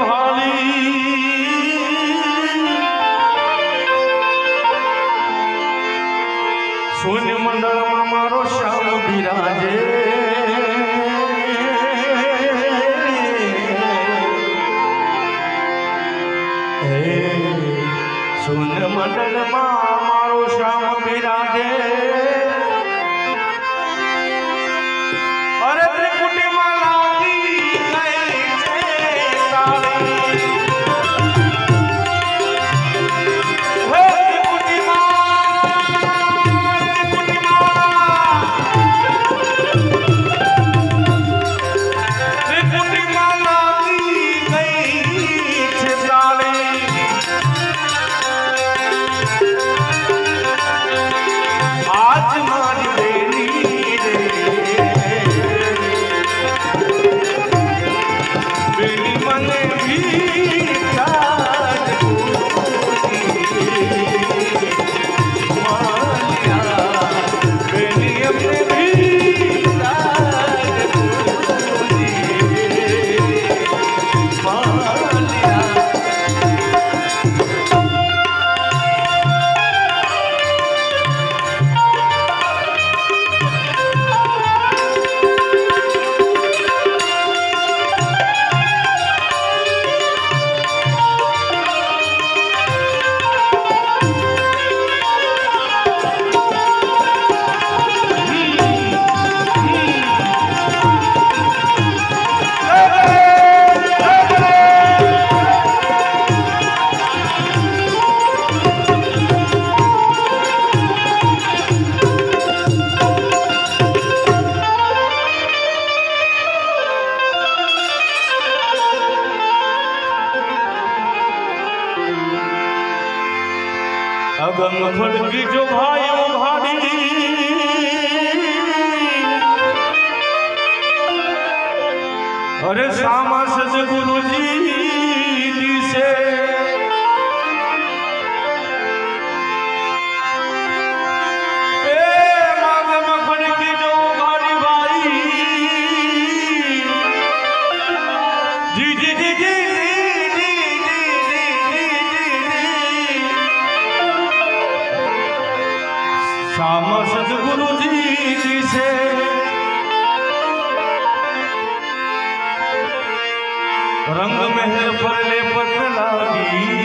ભાલી શૂન્ય મંડળમાં મારો શ્યામ બિરાજે અગમ ફડકી જો ભાઈ ભાડી અરે સામા સદગુરુજી દિશે गुरु जी से। रंग में पले पत लागी।